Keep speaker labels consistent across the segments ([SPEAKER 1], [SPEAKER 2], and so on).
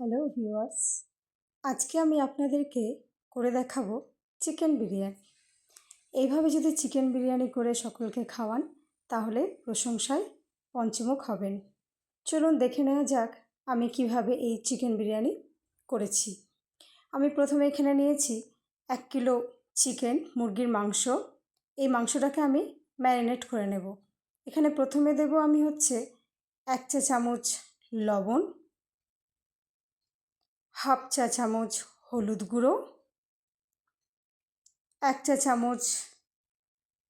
[SPEAKER 1] Hello viewers আজকে আমি আপনাদেরকে করে দেখাবো চিকেন বিরিয়ানি। এইভাবে যদি চিকেন বিরিয়ানি করে সকলকে খাওয়ান, তাহলে প্রশংসায় পঞ্চমুখ হবেন। চলুন দেখে নেওয়া যাক আমি কীভাবে এই চিকেন বিরিয়ানি করেছি। আমি প্রথমে এখানে নিয়েছি এক কিলো চিকেন মুরগির মাংস। এই মাংসটাকে আমি ম্যারিনেট করে নেব। এখানে প্রথমে দেব আমি হচ্ছে এক চা চামচ লবণ। হাফ চা চামচ হলুদ গুঁড়ো, এক চা চামচ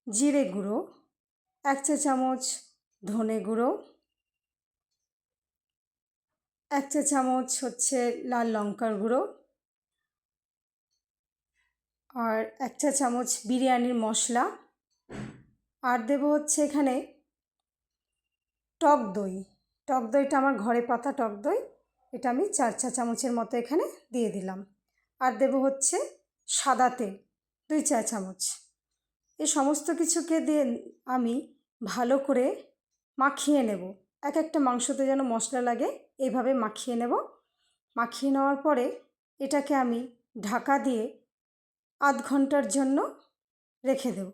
[SPEAKER 1] জিরে গুঁড়ো, এক চা চামচ ধনে গুঁড়ো, এক চা চামচ হচ্ছে লাল লঙ্কার গুঁড়ো আর এক চা চামচ বিরিয়ানির মশলা। আর দেব হচ্ছে এখানে টক দই। টক দইটা আমার ঘরে পাতা টক দই। এটা আমি চার চা চামচের মতো এখানে দিয়ে দিলাম। আর দেব হচ্ছে সাদা তেল, দুই চা চামচ। এই সমস্ত কিছুকে দিয়ে আমি ভালো করে মাখিয়ে নেব। এক একটা মাংসতে যেন মশলা লাগে এইভাবে মাখিয়ে নেব। মাখিয়ে নেওয়ার পরে এটাকে আমি ঢাকা দিয়ে আধ ঘণ্টার জন্য রেখে দেব।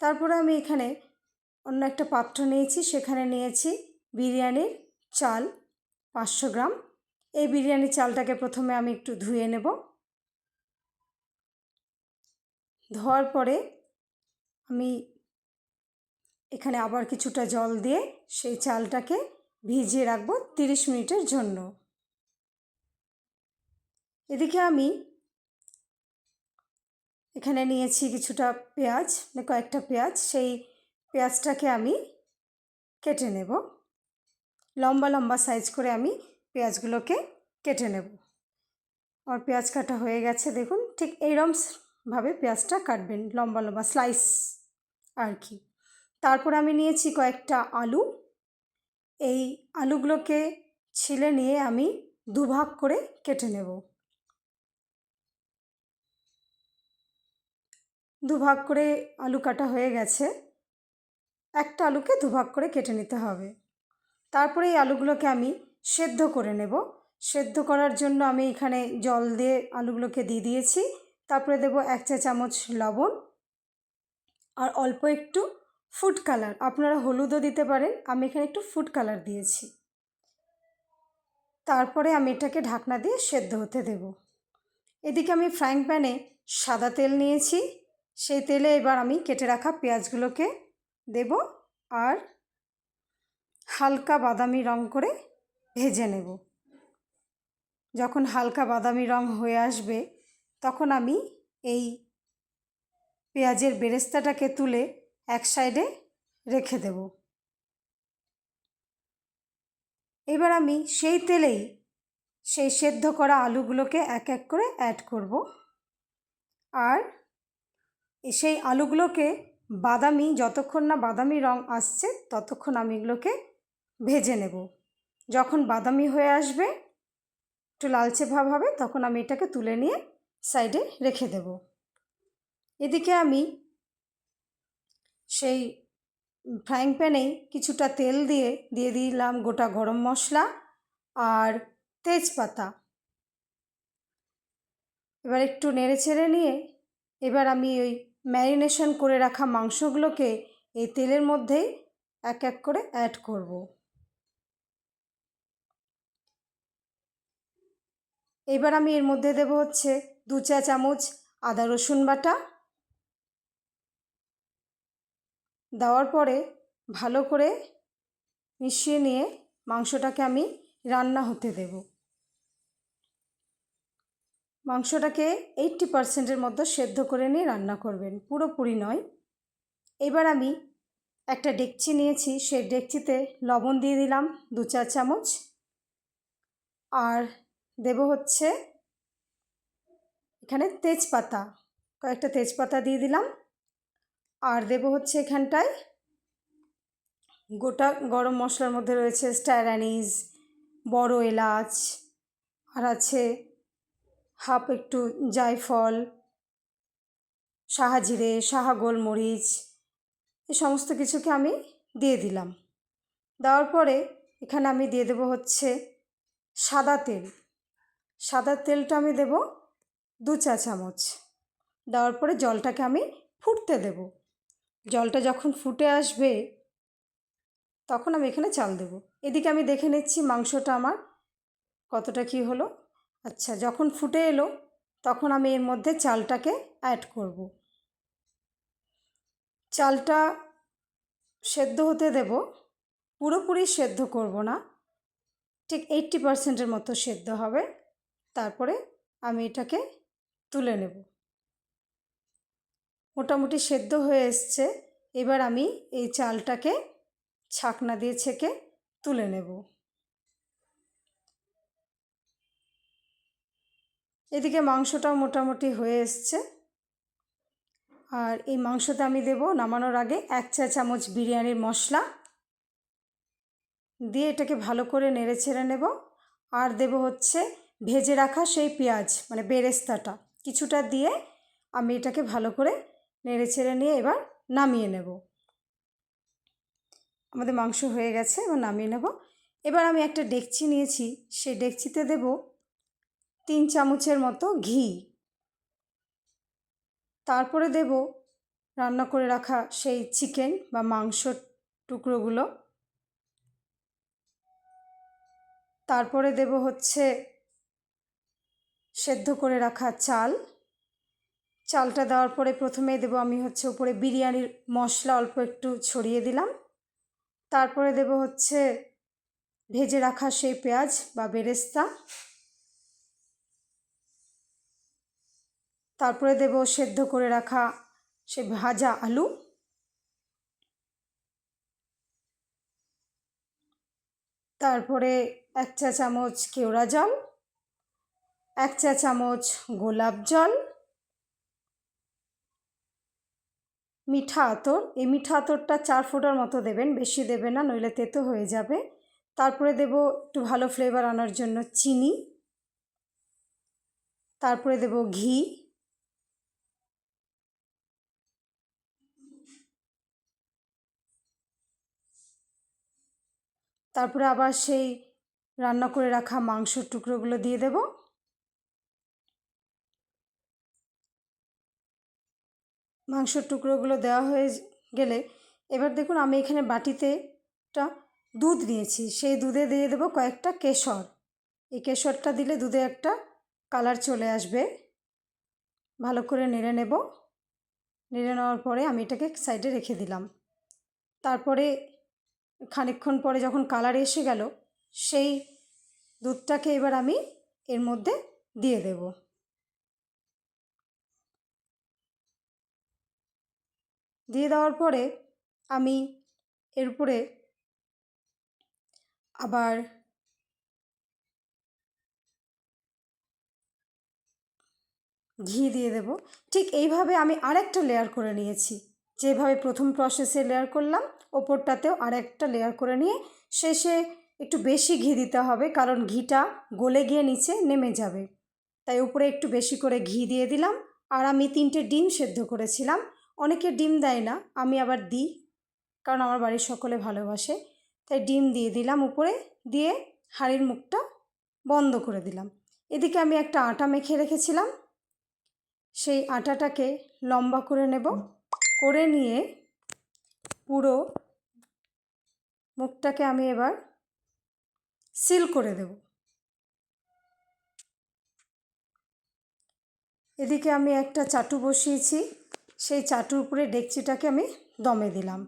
[SPEAKER 1] তারপরে আমি এখানে অন্য একটা পাত্র নিয়েছি, সেখানে নিয়েছি বিরিয়ানির চাল পাঁচশো গ্রাম। এই বিরিয়ানি চালটাকে প্রথমে আমি একটু ধুয়ে নেব। ধোয়ার পরে আমি এখানে আবার কিছুটা জল দিয়ে সেই চালটাকে ভিজিয়ে রাখব তিরিশ মিনিটের জন্য। এদিকে আমি এখানে নিয়েছি কিছুটা পেঁয়াজ মানে কয়েকটা পেঁয়াজ, সেই পেঁয়াজটাকে আমি কেটে নেব। লম্বা লম্বা সাইজ করে আমি পেঁয়াজগুলোকে কেটে নেব। আর পেঁয়াজ কাটা হয়ে গেছে, দেখুন, ঠিক এইরমভাবে পেঁয়াজটা কাটবেন, লম্বা লম্বা স্লাইস আর কি। তারপর আমি নিয়েছি কয়েকটা আলু। এই আলুগুলোকে ছিলে নিয়ে আমি দুভাগ করে কেটে নেব। দুভাগ করে আলু কাটা হয়ে গেছে। একটা আলুকে দুভাগ করে কেটে নিতে হবে। তারপরে এই আলুগুলোকে আমি সেদ্ধ করে নেব। সেদ্ধ করার জন্য আমি এখানে জল দিয়ে আলুগুলোকে দিয়ে দিয়েছি। তারপরে দেব এক চা চামচ লবণ আর অল্প একটু ফুড কালার। আপনারা হলুদও দিতে পারেন। আমি এখানে একটু ফুড কালার দিয়েছি। তারপরে আমি এটাকে ঢাকনা দিয়ে সেদ্ধ হতে দেব। এদিকে আমি ফ্রাইং প্যানে সাদা তেল নিয়েছি। সেই তেলে এবার আমি কেটে রাখা পেঁয়াজগুলোকে দেব আর হালকা বাদামি রং করে ভেজে নেব। যখন হালকা বাদামি রং হয়ে আসবে, তখন আমি এই পেঁয়াজের বেরেস্তাটাকে তুলে এক সাইডে রেখে দেব। এবার আমি সেই তেলেই সেই সেদ্ধ করা আলুগুলোকে এক এক করে অ্যাড করব। আর সেই আলুগুলোকে বাদামি, যতক্ষণ না বাদামি রং আসছে, ততক্ষণ আমি এগুলোকে ভেজে নেব। যখন বাদামি হয়ে আসবে, একটু লালচে ভাব হবে, তখন আমি এটাকে তুলে নিয়ে সাইডে রেখে দেব। এদিকে আমি সেই ফ্রাইং প্যানেই কিছুটা তেল দিয়ে দিয়ে দিলাম গোটা গরম মশলা আর তেজপাতা। এবার একটু নেড়ে চেড়ে নিয়ে, এবার আমি ওই ম্যারিনেশন করে রাখা মাংসগুলোকে এই তেলের মধ্যেই এক এক করে অ্যাড করব। এবার আমি এর মধ্যে দেব হচ্ছে দু চা চামচ আদা রসুন বাটা। দেওয়ার পরে ভালো করে মিশিয়ে নিয়ে মাংসটাকে আমি রান্না হতে দেব। মাংসটাকে এইট্টি পারসেন্টের মতো সেদ্ধ করে নিয়ে রান্না করবেন, পুরোপুরি নয়। এবার আমি একটা ডেকচি নিয়েছি, সেই ডেকচিতে লবণ দিয়ে দিলাম দু চার চামচ। আর দেব হচ্ছে এখানে তেজপাতা, কয়েকটা তেজপাতা দিয়ে দিলাম। আর দেব হচ্ছে এখানটায় গোটা গরম মশলার মধ্যে রয়েছে অ্যানিস বড় এলাচ, আর আছে হাফ একটু জায়ফল সাহা জিরে সাহা গোলমরিচ এই সমস্ত কিছুকে আমি দিয়ে দিলাম। দেওয়ার পরে এখানে আমি দিয়ে দেবো হচ্ছে সাদা তেল। সাদা তেলটা আমি দেব দু চা চামচ। দেওয়ার পরে জলটাকে আমি ফুটতে দেব। জলটা যখন ফুটে আসবে, তখন আমি এখানে চাল দেব। এদিকে আমি দেখে নিচ্ছি মাংসটা আমার কতটা কি হলো। আচ্ছা যখন ফুটে এলো, তখন আমি এর মধ্যে চালটাকে অ্যাড করব। চালটা সেদ্ধ হতে দেব। পুরোপুরি সেদ্ধ করব না। ঠিক এইট্টি পারসেন্টের মতো সেদ্ধ হবে। তারপরে আমি এটাকে তুলে নেব। মোটামুটি সেদ্ধ হয়ে এসছে। এবার আমি এই চালটাকে ছাকনা দিয়ে ছেঁকে তুলে নেব। এদিকে মাংসটাও মোটামুটি হয়ে এসছে। আর এই মাংসতে আমি দেব নামানোর আগে এক চা চামচ বিরিয়ানির মশলা। দিয়ে এটাকে ভালো করে নেড়ে ছেড়ে নেব। আর দেব হচ্ছে ভেজে রাখা সেই পেঁয়াজ মানে বেরেস্তাটা। কিছুটা দিয়ে আমি এটাকে ভালো করে নেড়ে ছেড়ে নিয়ে এবার নামিয়ে নেব। আমাদের মাংস হয়ে গেছে, এবার নামিয়ে নেব। এবার আমি একটা ডেকচি নিয়েছি। সেই ডেকচিতে দেব তিন চামচের মতো ঘি। তারপরে দেব রান্না করে রাখা সেই চিকেন বা মাংসর টুকরোগুলো। তারপরে দেব হচ্ছে সেদ্ধ করে রাখা চাল। চালটা দেওয়ার পরে প্রথমেই দেবো আমি হচ্ছে উপরে বিরিয়ানির মশলা অল্প একটু ছড়িয়ে দিলাম। তারপরে দেব হচ্ছে ভেজে রাখা সেই পেঁয়াজ বা বেরেস্তা। তারপরে দেব সেদ্ধ করে রাখা সে ভাজা আলু। তারপরে এক চা চামচ কেওড়া জল, এক চা চামচ গোলাপ জল, মিঠা আতর। এই মিঠা আতরটা চার ফোঁটার মতো দেবেন, বেশি দেবে না, নইলে তেতো হয়ে যাবে। তারপরে দেব একটু ভালো ফ্লেভার আনার জন্য চিনি। তারপরে দেব ঘি। তারপরে আবার সেই রান্না করে রাখা মাংসর টুকরোগুলো দিয়ে দেব। মাংসর টুকরোগুলো দেওয়া হয়ে গেলে এবার দেখুন আমি এখানে বাটিতে একটা দুধ নিয়েছি সেই দুধে দিয়ে দেবো কয়েকটা কেশর। এই কেশরটা দিলে দুধে একটা কালার চলে আসবে। ভালো করে নেড়ে নেব। নেড়ে নেওয়ার পরে আমি এটাকে সাইডে রেখে দিলাম। তারপরে খানিকক্ষণ পরে যখন কালার এসে গেল, সেই দুধটাকে এবার আমি এর মধ্যে দিয়ে দেব। দিয়ে দেওয়ার পরে আমি এর উপরে আবার ঘি দিয়ে দেব। ঠিক এইভাবে আমি আরেকটা লেয়ার করে নিয়েছি। যেভাবে প্রথম প্রসেসে লেয়ার করলাম ওপরটাতেও আর একটা লেয়ার করে নিয়ে শেষে একটু বেশি ঘি দিতে হবে, কারণ ঘিটা গলে গিয়ে নিচে নেমে যাবে। তাই উপরে একটু বেশি করে ঘি দিয়ে দিলাম। আর আমি তিনটে ডিম সেদ্ধ করেছিলাম। অনেকে ডিম দেয় না, আমি আবার দিই, কারণ আমার বাড়ির সকলে ভালোবাসে। তাই ডিম দিয়ে দিলাম উপরে, দিয়ে হাঁড়ির মুখটা বন্ধ করে দিলাম। এদিকে আমি একটা আটা মেখে রেখেছিলাম। সেই আটাটাকে লম্বা করে নেব। করে নিয়ে পুরো মুখটাকে আমি এবার সিল করে দেব। এদিকে আমি একটা চাটু বসিয়েছি, সেই চাটুর উপরে ডেকচিটাকে আমি দমে দিলাম।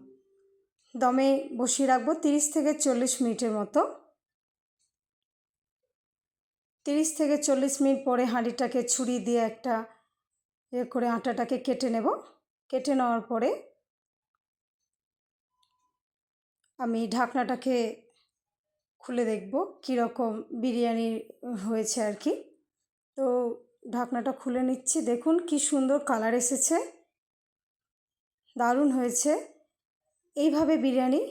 [SPEAKER 1] দমে বসিয়ে রাখব তিরিশ থেকে চল্লিশ মিনিটের মতো। তিরিশ থেকে চল্লিশ মিনিট পরে হাঁড়িটাকে ছুরি দিয়ে একটা এ করে আটাটাকে কেটে নেব। কেটে নেওয়ার পরে আমি ঢাকনাটাকে খুলে দেখব কীরকম বিরিয়ানি হয়েছে আর কি। তো ঢাকনাটা খুলে নিচ্ছি। দেখুন কি সুন্দর কালার এসেছে। দারুণ হয়েছে। এইভাবে বিরিয়ানি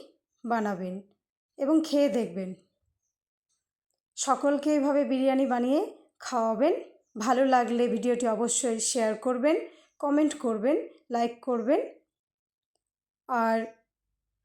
[SPEAKER 1] বানাবেন এবং খেয়ে দেখবেন। সকলকে এইভাবে বিরিয়ানি বানিয়ে খাওয়াবেন। ভালো লাগলে ভিডিওটি অবশ্যই শেয়ার করবেন, কমেন্ট করবেন, লাইক করবেন। আর